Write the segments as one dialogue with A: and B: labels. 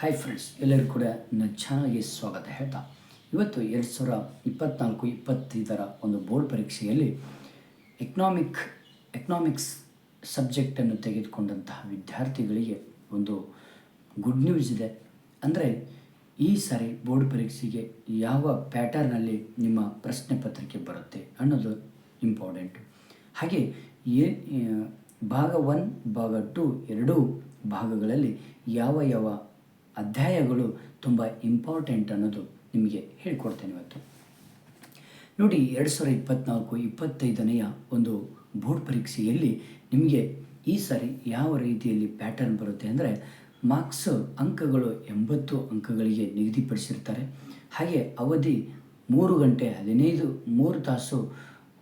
A: Hi friends ಎಲ್ಲರಿಗೂ ಕೂಡ ನನ್ನ ಚಾನಲ್ಗೆ ಸ್ವಾಗತ ಹೇಳ್ತಾ. ಇವತ್ತು ಎರಡು ಸಾವಿರ ಇಪ್ಪತ್ನಾಲ್ಕು, ಇಪ್ಪತ್ತೈದರ ಒಂದು ಬೋರ್ಡ್ ಪರೀಕ್ಷೆಯಲ್ಲಿ ಎಕನಾಮಿಕ್ ಎಕನಾಮಿಕ್ಸ್ ಸಬ್ಜೆಕ್ಟನ್ನು ತೆಗೆದುಕೊಂಡಂತಹ ವಿದ್ಯಾರ್ಥಿಗಳಿಗೆ ಒಂದು ಗುಡ್ ನ್ಯೂಸ್ ಇದೆ. ಅಂದರೆ ಈ ಸಾರಿ ಬೋರ್ಡ್ ಪರೀಕ್ಷೆಗೆ ಯಾವ ಪ್ಯಾಟರ್ನಲ್ಲಿ ನಿಮ್ಮ ಪ್ರಶ್ನೆ ಪತ್ರಿಕೆ ಬರುತ್ತೆ ಅನ್ನೋದು ಇಂಪಾರ್ಟೆಂಟ್ ಹಾಗೆ ಏ ಭಾಗ ಒನ್ ಭಾಗ ಟು ಎರಡೂ ಭಾಗಗಳಲ್ಲಿ ಯಾವ ಯಾವ ಅಧ್ಯಾಯಗಳು ತುಂಬ ಇಂಪಾರ್ಟೆಂಟ್ ಅನ್ನೋದು ನಿಮಗೆ ಹೇಳ್ಕೊಡ್ತೇನೆ ಇವತ್ತು. ನೋಡಿ, ಎರಡು ಸಾವಿರದ ಇಪ್ಪತ್ತ್ನಾಲ್ಕು ಇಪ್ಪತ್ತೈದನೆಯ ಒಂದು ಬೋರ್ಡ್ ಪರೀಕ್ಷೆಯಲ್ಲಿ ನಿಮಗೆ ಈ ಸಾರಿ ಯಾವ ರೀತಿಯಲ್ಲಿ ಪ್ಯಾಟರ್ನ್ ಬರುತ್ತೆ ಅಂದರೆ ಮಾರ್ಕ್ಸ್ ಅಂಕಗಳು ಎಂಬತ್ತು ಅಂಕಗಳಿಗೆ ನಿಗದಿಪಡಿಸಿರ್ತಾರೆ. ಹಾಗೆ ಅವಧಿ ಮೂರು ಗಂಟೆ ಹದಿನೈದು, ಮೂರು ತಾಸು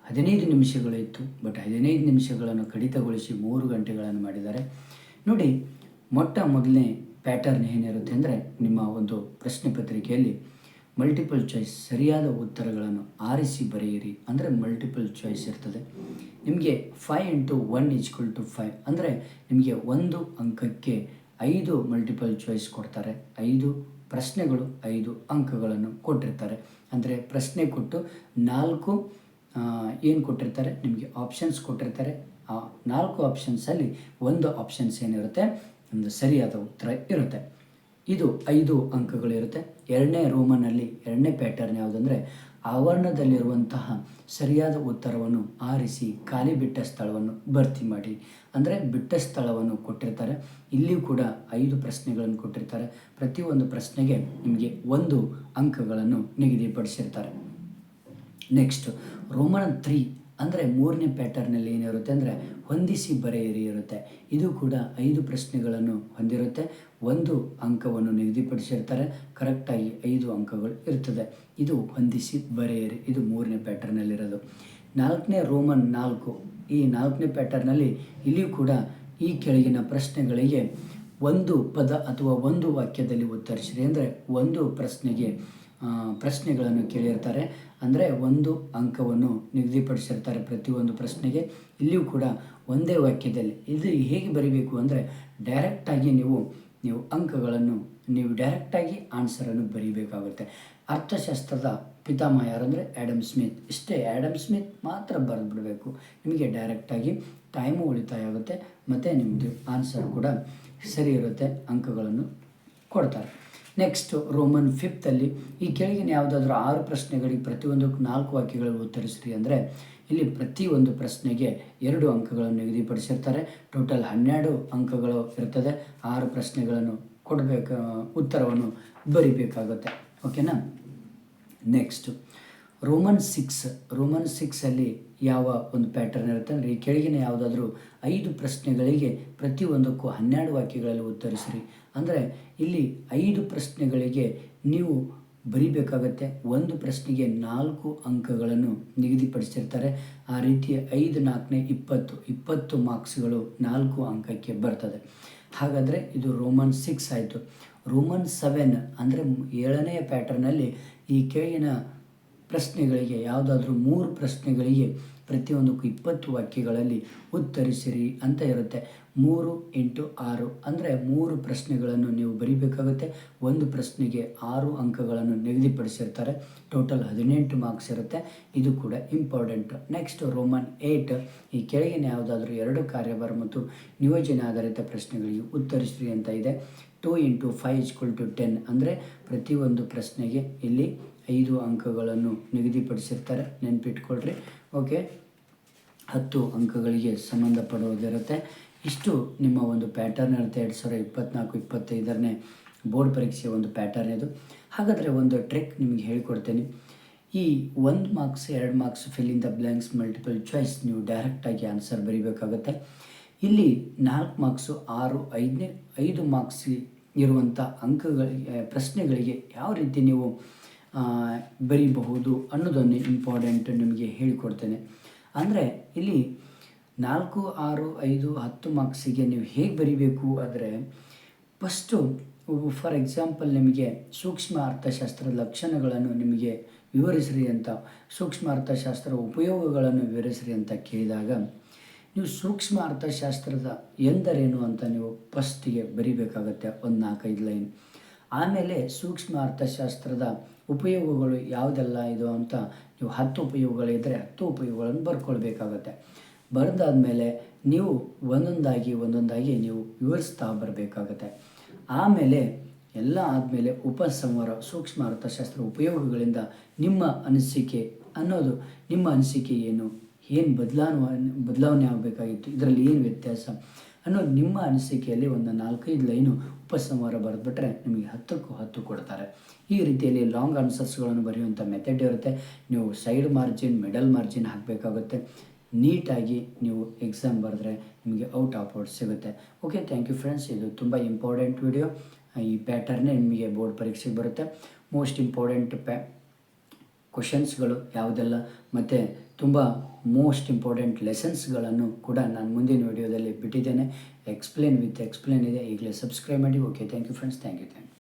A: ಹದಿನೈದು ನಿಮಿಷಗಳು ಇತ್ತು ಬಟ್ ಹದಿನೈದು ನಿಮಿಷಗಳನ್ನು ಕಡಿತಗೊಳಿಸಿ ಮೂರು ಗಂಟೆಗಳನ್ನು ಮಾಡಿದ್ದಾರೆ. ನೋಡಿ, ಮೊಟ್ಟ ಮೊದಲನೇ ಪ್ಯಾಟರ್ನ್ ಏನಿರುತ್ತೆ ಅಂದರೆ ನಿಮ್ಮ ಒಂದು ಪ್ರಶ್ನೆ ಪತ್ರಿಕೆಯಲ್ಲಿ ಮಲ್ಟಿಪಲ್ ಚಾಯ್ಸ್ ಸರಿಯಾದ ಉತ್ತರಗಳನ್ನು ಆರಿಸಿ ಬರೆಯಿರಿ. ಅಂದರೆ ಮಲ್ಟಿಪಲ್ ಚಾಯ್ಸ್ ಇರ್ತದೆ. ನಿಮಗೆ five into one equal to five ಅಂದರೆ ನಿಮಗೆ ಒಂದು ಅಂಕಕ್ಕೆ ಐದು ಮಲ್ಟಿಪಲ್ ಚಾಯ್ಸ್ ಕೊಡ್ತಾರೆ. ಐದು ಪ್ರಶ್ನೆಗಳು, ಐದು ಅಂಕಗಳನ್ನು ಕೊಟ್ಟಿರ್ತಾರೆ. ಅಂದರೆ ಪ್ರಶ್ನೆ ಕೊಟ್ಟು ನಾಲ್ಕು ಏನು ಕೊಟ್ಟಿರ್ತಾರೆ? ನಿಮಗೆ ಆಪ್ಷನ್ಸ್ ಕೊಟ್ಟಿರ್ತಾರೆ. ಆ ನಾಲ್ಕು ಆಪ್ಷನ್ಸಲ್ಲಿ ಒಂದು ಆಪ್ಷನ್ಸ್ ಏನಿರುತ್ತೆ? ಒಂದು ಸರಿಯಾದ ಉತ್ತರ ಇರುತ್ತೆ. ಇದು ಐದು ಅಂಕಗಳಿರುತ್ತೆ. ಎರಡನೇ ರೋಮನಲ್ಲಿ ಎರಡನೇ ಪ್ಯಾಟರ್ನ್ ಯಾವುದಂದರೆ ಆವರಣದಲ್ಲಿರುವಂತಹ ಸರಿಯಾದ ಉತ್ತರವನ್ನು ಆರಿಸಿ ಖಾಲಿ ಬಿಟ್ಟ ಸ್ಥಳವನ್ನು ಭರ್ತಿ ಮಾಡಿ. ಅಂದರೆ ಬಿಟ್ಟ ಸ್ಥಳವನ್ನು ಕೊಟ್ಟಿರ್ತಾರೆ. ಇಲ್ಲಿಯೂ ಕೂಡ ಐದು ಪ್ರಶ್ನೆಗಳನ್ನು ಕೊಟ್ಟಿರ್ತಾರೆ. ಪ್ರತಿಯೊಂದು ಪ್ರಶ್ನೆಗೆ ನಿಮಗೆ ಒಂದು ಅಂಕಗಳನ್ನು ನಿಗದಿಪಡಿಸಿರ್ತಾರೆ. ನೆಕ್ಸ್ಟ್ ರೋಮನ್ ತ್ರೀ ಅಂದರೆ ಮೂರನೇ ಪ್ಯಾಟರ್ನಲ್ಲಿ ಏನಿರುತ್ತೆ ಅಂದರೆ ಹೊಂದಿಸಿ ಬರೆಯಿರಿ ಇರುತ್ತೆ. ಇದು ಕೂಡ ಐದು ಪ್ರಶ್ನೆಗಳನ್ನು ಹೊಂದಿರುತ್ತೆ. ಒಂದು ಅಂಕವನ್ನು ನಿಗದಿಪಡಿಸಿರ್ತಾರೆ. ಕರೆಕ್ಟಾಗಿ ಐದು ಅಂಕಗಳು ಇರ್ತದೆ. ಇದು ಹೊಂದಿಸಿ ಬರೆಯಿರಿ. ಇದು ಮೂರನೇ ಪ್ಯಾಟರ್ನಲ್ಲಿರೋದು. ನಾಲ್ಕನೇ ರೋಮನ್ ನಾಲ್ಕು. ಈ ನಾಲ್ಕನೇ ಪ್ಯಾಟರ್ನಲ್ಲಿ ಇಲ್ಲಿಯೂ ಕೂಡ ಈ ಕೆಳಗಿನ ಪ್ರಶ್ನೆಗಳಿಗೆ ಒಂದು ಪದ ಅಥವಾ ಒಂದು ವಾಕ್ಯದಲ್ಲಿ ಉತ್ತರಿಸಿರಿ. ಅಂದರೆ ಒಂದು ಪ್ರಶ್ನೆಗೆ ಪ್ರಶ್ನೆಗಳನ್ನು ಕೇಳಿರ್ತಾರೆ. ಅಂದರೆ ಒಂದು ಅಂಕವನ್ನು ನಿಗದಿಪಡಿಸಿರ್ತಾರೆ ಪ್ರತಿಯೊಂದು ಪ್ರಶ್ನೆಗೆ. ಇಲ್ಲಿಯೂ ಕೂಡ ಒಂದೇ ವಾಕ್ಯದಲ್ಲಿ. ಇದು ಹೇಗೆ ಬರೀಬೇಕು ಅಂದರೆ ಡೈರೆಕ್ಟಾಗಿ ನೀವು ನೀವು ಅಂಕಗಳನ್ನು, ನೀವು ಡೈರೆಕ್ಟಾಗಿ ಆನ್ಸರನ್ನು ಬರೀಬೇಕಾಗುತ್ತೆ. ಅರ್ಥಶಾಸ್ತ್ರದ ಪಿತಾಮಹ ಯಾರಂದರೆ ಆ್ಯಡಮ್ ಸ್ಮಿತ್. ಇಷ್ಟೇ ಆ್ಯಡಮ್ ಸ್ಮಿತ್ ಮಾತ್ರ ಬರೆದು ಬಿಡಬೇಕು ನಿಮಗೆ ಡೈರೆಕ್ಟಾಗಿ ಟೈಮು ಉಳಿತಾಯ ಆಗುತ್ತೆ. ಮತ್ತು ನಿಮ್ಮದು ಆನ್ಸರ್ ಕೂಡ ಸರಿ ಇರುತ್ತೆ ಅಂಕಗಳನ್ನು ಕೊಡ್ತಾರೆ. ನೆಕ್ಸ್ಟ್ ರೋಮನ್ ಫಿಫ್ತಲ್ಲಿ ಈ ಕೆಳಗಿನ ಯಾವುದಾದ್ರೂ ಆರು ಪ್ರಶ್ನೆಗಳಿಗೆ ಪ್ರತಿಯೊಂದಕ್ಕೂ ನಾಲ್ಕು ವಾಕ್ಯಗಳು ಉತ್ತರಿಸ್ರಿ ಅಂದರೆ, ಇಲ್ಲಿ ಪ್ರತಿಯೊಂದು ಪ್ರಶ್ನೆಗೆ ಎರಡು ಅಂಕಗಳನ್ನು ನಿಗದಿಪಡಿಸಿರ್ತಾರೆ. ಟೋಟಲ್ ಹನ್ನೆರಡು ಅಂಕಗಳು ಇರ್ತದೆ. ಆರು ಪ್ರಶ್ನೆಗಳನ್ನು ಕೊಡಬೇಕು, ಉತ್ತರವನ್ನು ಬರಿಬೇಕಾಗುತ್ತೆ. ಓಕೆನಾ ನೆಕ್ಸ್ಟ್ ರೋಮನ್ ಸಿಕ್ಸ್ ರೋಮನ್ ಸಿಕ್ಸಲ್ಲಿ ಯಾವ ಒಂದು ಪ್ಯಾಟರ್ನ್ ಇರುತ್ತೆ ಅಂದರೆ ಈ ಕೆಳಗಿನ ಯಾವುದಾದ್ರೂ ಐದು ಪ್ರಶ್ನೆಗಳಿಗೆ ಪ್ರತಿಯೊಂದಕ್ಕೂ ಹನ್ನೆರಡು ವಾಕ್ಯಗಳಲ್ಲಿ ಉತ್ತರಿಸಿರಿ. ಅಂದರೆ ಇಲ್ಲಿ ಐದು ಪ್ರಶ್ನೆಗಳಿಗೆ ನೀವು ಬರಿಬೇಕಾಗತ್ತೆ. ಒಂದು ಪ್ರಶ್ನೆಗೆ ನಾಲ್ಕು ಅಂಕಗಳನ್ನು ನಿಗದಿಪಡಿಸಿರ್ತಾರೆ. ಆ ರೀತಿ ಐದು, ನಾಲ್ಕನೇ, ಇಪ್ಪತ್ತು ಇಪ್ಪತ್ತು ಮಾರ್ಕ್ಸ್ಗಳು ನಾಲ್ಕು ಅಂಕಕ್ಕೆ ಬರ್ತದೆ. ಹಾಗಾದರೆ ಇದು ರೋಮನ್ ಸಿಕ್ಸ್ ಆಯಿತು. ರೋಮನ್ ಸೆವೆನ್ ಅಂದರೆ ಏಳನೆಯ ಪ್ಯಾಟರ್ನಲ್ಲಿ ಈ ಕೆಳಗಿನ ಪ್ರಶ್ನೆಗಳಿಗೆ, ಯಾವುದಾದ್ರೂ ಮೂರು ಪ್ರಶ್ನೆಗಳಿಗೆ ಪ್ರತಿಯೊಂದಕ್ಕೂ ಇಪ್ಪತ್ತು ವಾಕ್ಯಗಳಲ್ಲಿ ಉತ್ತರಿಸಿರಿ ಅಂತ ಇರುತ್ತೆ. ಮೂರು ಎಂಟು ಆರು ಅಂದರೆ ಮೂರು ಪ್ರಶ್ನೆಗಳನ್ನು ನೀವು ಬರೀಬೇಕಾಗುತ್ತೆ. ಒಂದು ಪ್ರಶ್ನೆಗೆ ಆರು ಅಂಕಗಳನ್ನು ನಿಗದಿಪಡಿಸಿರ್ತಾರೆ. ಟೋಟಲ್ ಹದಿನೆಂಟು ಮಾರ್ಕ್ಸ್ ಇರುತ್ತೆ. ಇದು ಕೂಡ ಇಂಪಾರ್ಟೆಂಟ್ ನೆಕ್ಸ್ಟ್ ರೋಮನ್ ಏಟ್ ಈ ಕೆಳಗಿನ ಯಾವುದಾದ್ರೂ ಎರಡು ಕಾರ್ಯಭಾರ ಮತ್ತು ನಿಯೋಜನೆ ಆಧಾರಿತ ಪ್ರಶ್ನೆಗಳಿಗೆ ಉತ್ತರಿಸಿರಿ ಅಂತ ಇದೆ. Two into five is equal to ten ಅಂದರೆ ಪ್ರತಿಯೊಂದು ಪ್ರಶ್ನೆಗೆ ಇಲ್ಲಿ ಐದು ಅಂಕಗಳನ್ನು ನಿಗದಿಪಡಿಸಿರ್ತಾರೆ. ನೆನ್ಪಿಟ್ಕೊಳ್ರಿ. ಓಕೆ? ಹತ್ತು ಅಂಕಗಳಿಗೆ ಸಂಬಂಧಪಡುವುದಿರುತ್ತೆ. ಇಷ್ಟು ನಿಮ್ಮ ಒಂದು ಪ್ಯಾಟರ್ನ್ ಇರುತ್ತೆ ಎರಡು ಸಾವಿರ ಇಪ್ಪತ್ತ್ನಾಲ್ಕು ಇಪ್ಪತ್ತೈದರನೇ ಬೋರ್ಡ್ ಪರೀಕ್ಷೆಯ ಒಂದು ಪ್ಯಾಟರ್ನ್ ಇದು. ಹಾಗಾದರೆ ಒಂದು ಟ್ರಿಕ್ ನಿಮಗೆ ಹೇಳಿಕೊಡ್ತೇನೆ. ಈ ಒಂದು ಮಾರ್ಕ್ಸ್ ಎರಡು marks fill in the blanks multiple choice ನೀವು ಡೈರೆಕ್ಟಾಗಿ ಆನ್ಸರ್ ಬರೀಬೇಕಾಗುತ್ತೆ. ಇಲ್ಲಿ ನಾಲ್ಕು ಮಾರ್ಕ್ಸು ಆರು, ಐದನೇ, ಐದು ಮಾರ್ಕ್ಸ್ ಇರುವಂಥ ಅಂಕಗಳಿಗೆ, ಪ್ರಶ್ನೆಗಳಿಗೆ ಯಾವ ರೀತಿ ನೀವು ಬರೀಬಹುದು ಅನ್ನೋದನ್ನು ಇಂಪಾರ್ಟೆಂಟ್ ನಿಮಗೆ ಹೇಳಿಕೊಡ್ತೇನೆ. ಅಂದರೆ ಇಲ್ಲಿ ನಾಲ್ಕು, ಆರು, ಐದು, ಹತ್ತು ಮಾರ್ಕ್ಸಿಗೆ ನೀವು ಹೇಗೆ ಬರಿಬೇಕು ಆದರೆ ಫಸ್ಟು ಫಾರ್ ಎಕ್ಸಾಂಪಲ್ ನಿಮಗೆ ಸೂಕ್ಷ್ಮ ಅರ್ಥಶಾಸ್ತ್ರದ ಲಕ್ಷಣಗಳನ್ನು ನಿಮಗೆ ವಿವರಿಸ್ರಿ ಅಂತ, ಸೂಕ್ಷ್ಮ ಅರ್ಥಶಾಸ್ತ್ರ ಉಪಯೋಗಗಳನ್ನು ವಿವರಿಸ್ರಿ ಅಂತ ಕೇಳಿದಾಗ, ನೀವು ಸೂಕ್ಷ್ಮ ಅರ್ಥಶಾಸ್ತ್ರದ ಎಂದರೇನು ಅಂತ ನೀವು ಫಸ್ಟಿಗೆ ಬರಿಬೇಕಾಗತ್ತೆ ಒಂದು ನಾಲ್ಕೈದು ಲೈನ್ ಆಮೇಲೆ ಸೂಕ್ಷ್ಮ ಅರ್ಥಶಾಸ್ತ್ರದ ಉಪಯೋಗಗಳು ಯಾವುದೆಲ್ಲ ಇದು ಅಂತ ನೀವು ಹತ್ತು ಉಪಯೋಗಗಳಿದ್ದರೆ ಹತ್ತು ಉಪಯೋಗಗಳನ್ನು ಬರ್ಕೊಳ್ಬೇಕಾಗತ್ತೆ. ಬರೆದಾದ್ಮೇಲೆ ನೀವು ಒಂದೊಂದಾಗಿ ಒಂದೊಂದಾಗಿ ನೀವು ವಿವರಿಸ್ತಾ ಬರಬೇಕಾಗತ್ತೆ. ಆಮೇಲೆ ಎಲ್ಲ ಆದಮೇಲೆ ಉಪಸಂಹಾರ ಸೂಕ್ಷ್ಮ ಅರ್ಥಶಾಸ್ತ್ರ ಉಪಯೋಗಗಳಿಂದ ನಿಮ್ಮ ಅನಿಸಿಕೆ ಅನ್ನೋದು, ನಿಮ್ಮ ಅನಿಸಿಕೆ ಏನು ಏನು ಬದಲಾವಣೆ ಬದಲಾವಣೆ ಆಗಬೇಕಾಗಿತ್ತು, ಇದರಲ್ಲಿ ಏನು ವ್ಯತ್ಯಾಸ? ಅನ್ನೋದು ನಿಮ್ಮ ಅನಿಸಿಕೆಯಲ್ಲಿ ಒಂದು ನಾಲ್ಕೈದು ಲೈನು ಉಪಸಂಹಾರ ಬರೆದ್ಬಿಟ್ರೆ ನಿಮಗೆ ಹತ್ತಕ್ಕೂ ಹತ್ತು ಕೊಡ್ತಾರೆ. ಈ ರೀತಿಯಲ್ಲಿ ಲಾಂಗ್ ಆನ್ಸರ್ಸ್ಗಳನ್ನು ಬರೆಯುವಂಥ ಮೆಥಡ್ ಇರುತ್ತೆ. ನೀವು ಸೈಡ್ ಮಾರ್ಜಿನ್ ಮಿಡಲ್ ಮಾರ್ಜಿನ್ ಹಾಕಬೇಕಾಗುತ್ತೆ. ನೀಟಾಗಿ ನೀವು ಎಕ್ಸಾಮ್ ಬರೆದ್ರೆ ನಿಮಗೆ ಔಟ್ ಆಫ್ ಔಟ್ ಸಿಗುತ್ತೆ. ಓಕೆ ಥ್ಯಾಂಕ್ ಯು ಫ್ರೆಂಡ್ಸ್ ಇದು ತುಂಬ ಇಂಪಾರ್ಟೆಂಟ್ ವಿಡಿಯೋ ಈ ಪ್ಯಾಟರ್ನೇ ನಿಮಗೆ ಬೋರ್ಡ್ ಪರೀಕ್ಷೆಗೆ ಬರುತ್ತೆ. ಮೋಸ್ಟ್ ಇಂಪಾರ್ಟೆಂಟ್ ಪ್ಯಾ ಕ್ವಶನ್ಸ್ಗಳು ಯಾವುದೆಲ್ಲ, ಮತ್ತು ತುಂಬ ಮೋಸ್ಟ್ ಇಂಪಾರ್ಟೆಂಟ್ ಲೆಸನ್ಸ್ಗಳನ್ನು ಕೂಡ ನಾನು ಮುಂದಿನ ವಿಡಿಯೋದಲ್ಲಿ ಬಿಟ್ಟಿದ್ದೇನೆ. ಎಕ್ಸ್ಪ್ಲೇನ್ ವಿತ್ ಎಕ್ಸ್ಪ್ಲೇನ್ ಇದೆ. ಈಗಲೇ ಸಬ್ಸ್ಕ್ರೈಬ್ ಮಾಡಿ. Okay thank you friends thank you thank you